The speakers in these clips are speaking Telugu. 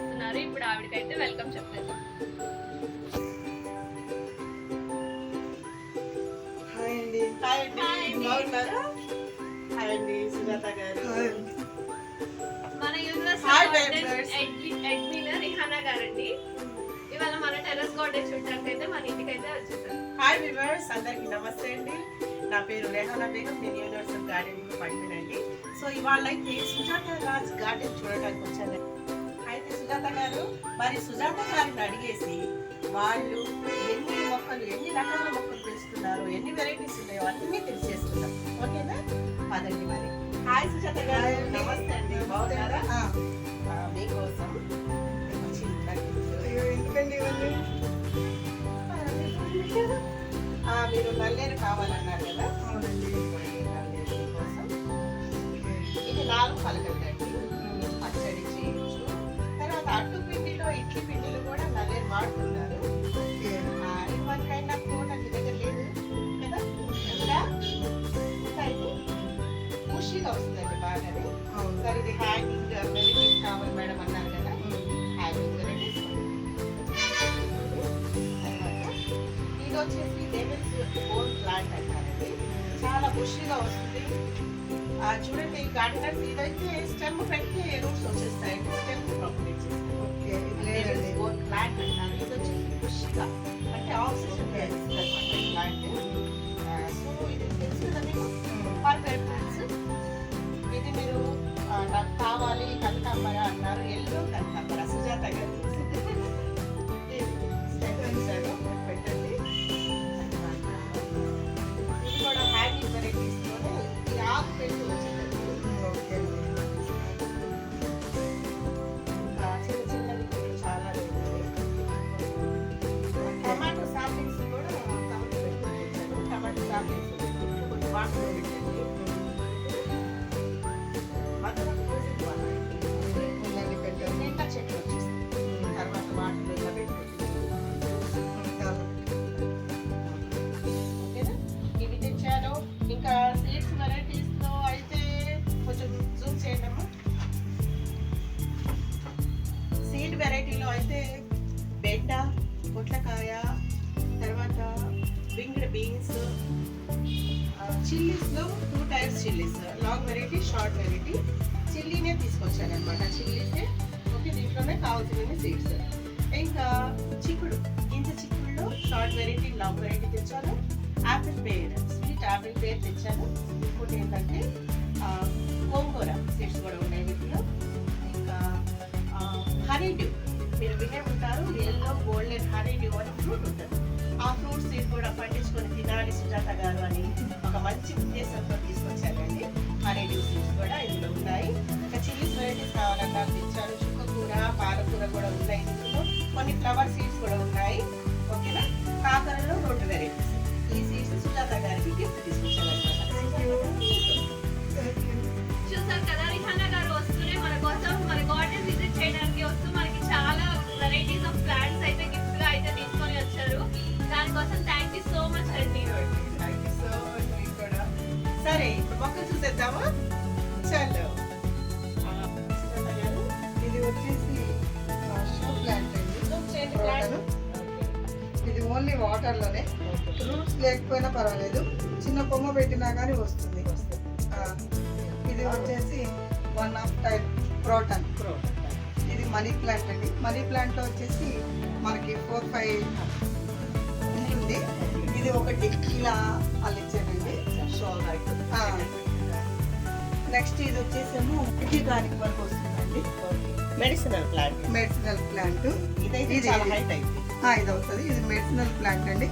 వస్తున్నారు ఇప్పుడు ఆవిడకైతే వెల్కమ్ చెప్పేద్దాం హాయ్ అండి. హాయ్ అండి. హాయ్ అండి. బాగున్నారా? హాయ్ అండి సుజాత గారు. మన రిహానా గారండి. ఇవాళ మన టెర్రస్ గార్డెన్ చూడటానికి అయితే మన ఇంటికి అయితే వచ్చేసారు హాయ్ వివర్స్ అందరికి నమస్తే అండి. నా పేరు రెహానా బేగం నేను యూనివర్సల్ గార్డెన్ అడ్మిన్ అండి. సో ఇవాళ అయితే సుజాత రాజ్ గార్డెన్ చూడడానికి వచ్చాను అయితే సుజాత గారు మరి సుజాత గారిని అడిగేసి వాళ్ళు ఎన్ని మొక్కలు ఎన్ని రకాల మొక్కలు పెంచుతున్నారు ఎన్ని వెరైటీస్ ఉన్నాయో అన్నీ తెలిసేసుకుందాం ఓకేనా? పదండి మరి. హాయ్ సుజాత గారు. నమస్తే అండి. బాగున్నారా? మీకోసం ఎందుకండి మీరు నల్లేరు కావాలన్నారు కదా? అవునండి. ఓన్ ప్లాంట్ అంటారండి చాలా బుషిగా వస్తుంది. ఆ, చూడండి గార్డెనర్స్ ఇదైతే స్టెమ్ పెడితే రూట్స్ వచ్చేస్తాయి. స్టెమ్ ప్రాపరేట్ చేస్తాయి. ఓకే, ఇది లేదండి. ఓన్ ప్లాంట్ అంటారు ఇది వచ్చేసి బుషిగా అంటే ఆక్సిజన్ ప్లాంట్ సో ఇది తెలుసు కదా మీకు? పర్ఫెక్ట్ ప్లాంట్స్ ఇది మీరు నాకు కావాలి కనకాంబర అన్నారు. ఎల్లో కనకాంబర సుజాత గారు Yeah. దీంట్లోనే సీడ్స్ ఇంకా చిక్కుడు ఇంత చిక్కుడులో షార్ట్ వెరైటీ లాంగ్ వెరైటీ తెచ్చాను. Apple pear sweet apple pear తెచ్చాను. ఇంకోటి ఏంటంటే గోంగూర సీడ్స్ కూడా ఉన్నాయి వీటిలో ఇంకా హరీ డ్యూ. మీరు వినే ఉంటారు ఎల్లో గోల్డెన్ హరీ డ్యూ అని ఫ్రూట్ ఉంటుంది. ఆ ఫ్రూట్ సీడ్ కూడా పండించుకొని తినాలి సుజాత గారు అని ఒక మంచి ఉద్దేశంతో తీసుకొచ్చారండి. హనీ డ్యూ సీడ్స్ కూడా ఇందులో ఉన్నాయి. ఇంకా చిల్లీస్ వెరైటీస్ కావాలన్నా ఉన్నాయి ఇందులో కొన్ని ఫ్లవర్ సీడ్స్ కూడా ఉన్నాయి. ఓకేనా? కాకరలో రెండు వెరైటీస్. ఈ సీడ్స్ సుజాత ఓన్లీ వాటర్లోనే రూట్స్ లేకపోయినా పర్వాలేదు. చిన్న కొమ్మ పెట్టినా కానీ వస్తుంది. ఇది వచ్చేసి వన్ ఆఫ్ టైప్ ప్రోటన్. ఇది మనీ ప్లాంట్ అండి. మనీ ప్లాంట్ వచ్చేసి మనకి ఫోర్ ఫైవ్ ఉంది ఇది ఒకటి ఇలా అల్లించానండి. నెక్స్ట్ ఇది వచ్చేసేమో గానికి వరకు వస్తుందండి. మెడిసినల్ ప్లాంట్ మెడిసినల్ ప్లాంట్ ఇదైతే ఇది- చాలా హైట్ అయింది ఇది అవుతుంది ఇది మెడిసినల్ ప్లాంట్ అండి.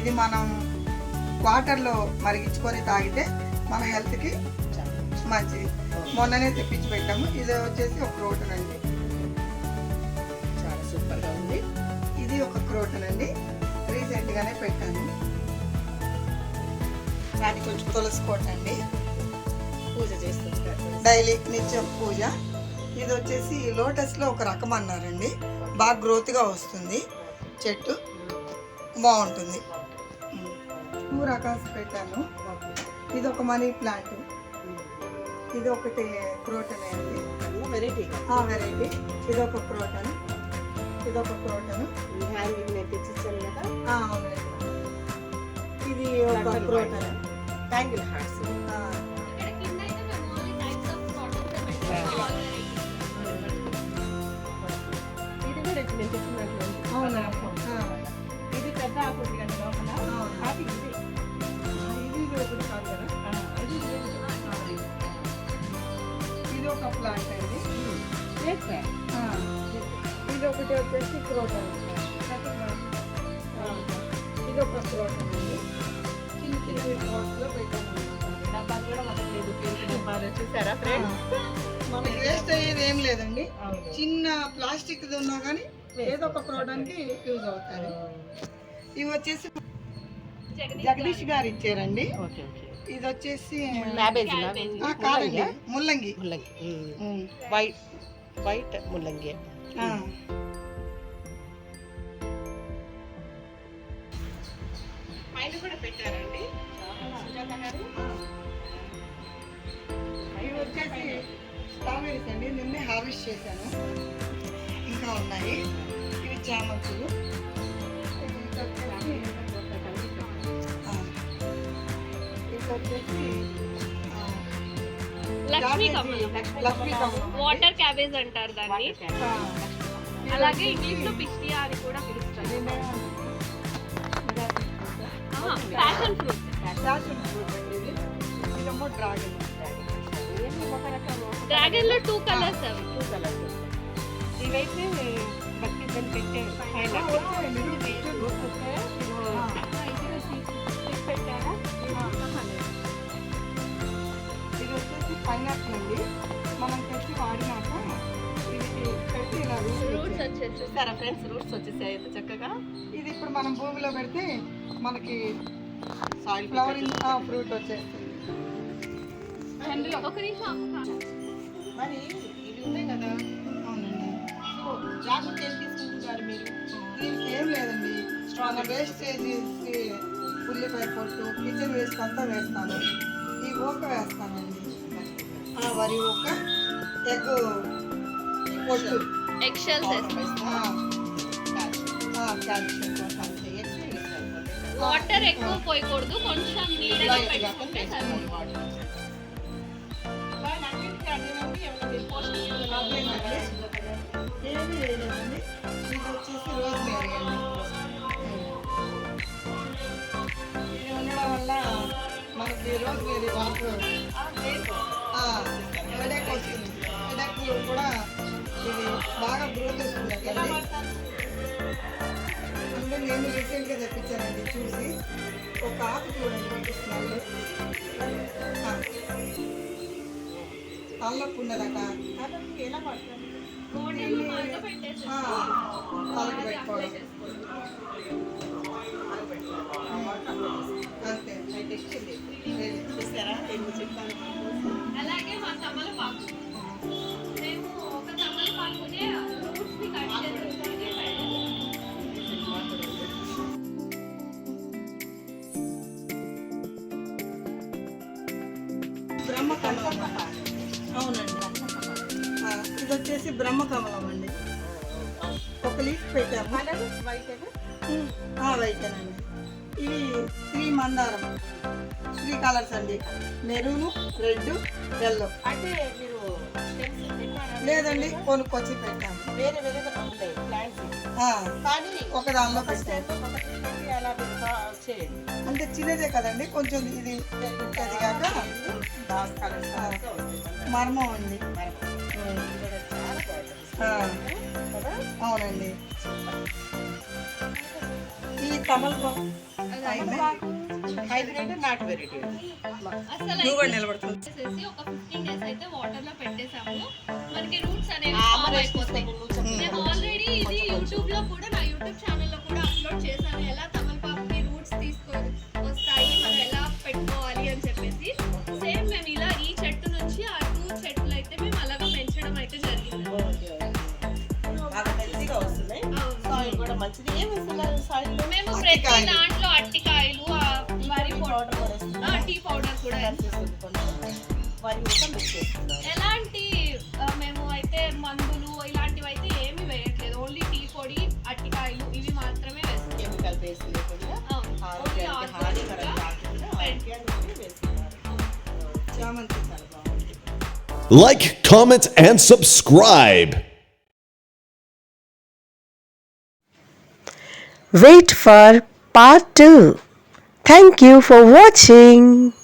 ఇది మనం వాటర్లో మరిగించుకొని తాగితే మన హెల్త్కి మంచిది. మొన్ననే తెప్పించి పెట్టాము. ఇది వచ్చేసి ఒక క్రోటన్ అండి. చాలా సూపర్గా ఉంది. ఇది ఒక క్రోటన్ అండి. రీసెంట్గానే పెట్టాను. దాన్ని కొంచెం తులసి కోట అండి. పూజ చేస్తుంటారు డైలీ నిత్యం పూజ. ఇది వచ్చేసి లోటస్లో ఒక రకం అన్నారండి. బాగా గ్రోత్గా వస్తుంది. చెట్టు బాగుంటుంది. టూ రకాల్స్ పెట్టాను. ఇది ఒక మనీ ప్లాంట్. ఇది ఒకటి క్రోటన్ అండి. వెరైటీ. ఆ వెరైటీ. ఇది ఒక క్రోటన్ ఇది ఒక క్రోటన్ అవునండి. ఇది ఒక క్రోటన్ బ్యాంగిల్ హార్ట్స్ పెద్ద ఆకు ఉంది కదా లోపల ఇది ఒకటి కాదు కదా? ఇది ఇది ఒక ప్లాంట్ అండి. ఇది ఒకటి వచ్చేసి క్రోటన్. ఇది ఒక క్రోటన్ అండి. చిన్న చిన్న పాట్స్లో పెట్టాను. డబ్బాలు కూడా మనకు లేదు. పెయింట్ డబ్బాలు చూసారా ఫ్రెండ్స్ మనకి వేస్ట్ అయ్యేది ఏం లేదండి. చిన్న ప్లాస్టిక్ ఉన్నా కానీ ఏదో ఒక ప్రోడక్ట్కి యూజ్ అవుతుంది. ఇవి వచ్చేసి జగదీష్ గారు. ఇచ్చారండి ఓకే ఓకే. ఇది వచ్చేసి కాదండి. ముల్లంగి. ముల్లంగి. వైట్ వైట్ ముల్లంగి. ఆ. పైన కూడా పెట్టారండి. సుజాత గారు. ఇవి వచ్చేసి స్ట్రాబెరీస్ అండి. నిన్నే హార్వెస్ట్ చేశాను. ఇంకా ఉన్నాయి. ఇవి చామంతులు. లక్ష్మీ జాపేసి- కమలం లక్ష్మీ కమలం వాటర్ క్యాబేజ్ అంటారు దాన్ని ఆ, అలాగే ఇంగ్లీష్లో పిస్టియా అని కూడా పిలుస్తారు. దీన్నేమో- ప్యాషన్ ఫ్రూట్ ప్యాషన్ ఫ్రూట్ అండి ఇది. ఇదేమో డ్రాగన్ డ్రాగన్లో టూ కలర్స్ అవి. ఇవైతే చూసారా ఫ్రెండ్స్? రూట్స్ వచ్చేసాయి చక్కగా. ఇది ఇప్పుడు మనం భూమిలో పెడితే మనకి సాయిల్ ఫ్లవరింగ్ ఫ్రూట్ వచ్చేస్తుంది. మరి ఇవి ఉన్నాయి కదా. అవునండి. సో జాగ్రత్త ఏం తీసుకుంటున్నారు మీరు? దీనికి ఏం లేదండి. మన వేస్టేజ్ ఉల్లిపాయ పొట్టు కిచెన్ వేస్ట్ అంతా వేస్తాను. ఈ ఊక వేస్తానండి. వరి ఊక ఎగ్ పొట్టు. ఎగ్ షెల్స్ వాటర్ ఎక్కువ పోయకూడదు కొంచెం నీడలో పెట్టుకుంటే సరిపోతుంది. గ్రోత్ వస్తుంది నేను రీసెంట్గా తెప్పించానండి చూసి ఒక ఆకు చూడండి మీకు స్మెల్ తలనొప్పి ఎలా పడుతుంది తలకు పెట్టుకోవడం. ఒక లీఫ్ పెట్టాము వైటేనండి ఇవి త్రీ మందారం. త్రీ కలర్స్ అండి. Maroon red yellow. అంటే మీరు? లేదండి కొనుక్కొచ్చి పెట్టాము. వేరే ఆ, కానీ ఒక దానిలో పెట్టాము. అంటే చిన్నదే కదండి కొంచెం ఇది డార్క్ కలర్స్ మర్మం ఉంది. కదా? అవునండి. ఈ తమలపాకు హైబ్రిడ్ నాట్ వెరైటీ అసలు నిలబడుతుంది ఒక ఫిఫ్టీన్ డేస్ అయితే వాటర్లో పెట్టేసాము మనకి రూట్స్ అనేవి అయిపోతాయి. మంచిది. ఏం వేస్తున్నారు మేము ప్రతి. దాంట్లో అట్టికాయలు ఆ వరి పౌడర్ కూడా టీ పౌడర్ కూడా వరి మొత్తం మిక్స్ చేస్తున్నారు ఎలాంటి మేము అయితే మందులు ఇలాంటివి అయితే ఏమి వేయట్లేదు. ఓన్లీ టీ పొడి అట్టికాయలు ఇవి మాత్రమే వేస్తాం కెమికల్ బేస్ లేకుండా ఆరోగ్యానికి హానికరం కాకుండా ఆరోగ్యానికి వేస్తున్నారు. చామంతి చాలా Like, comment, and subscribe. Wait for part 2. Thank you for watching.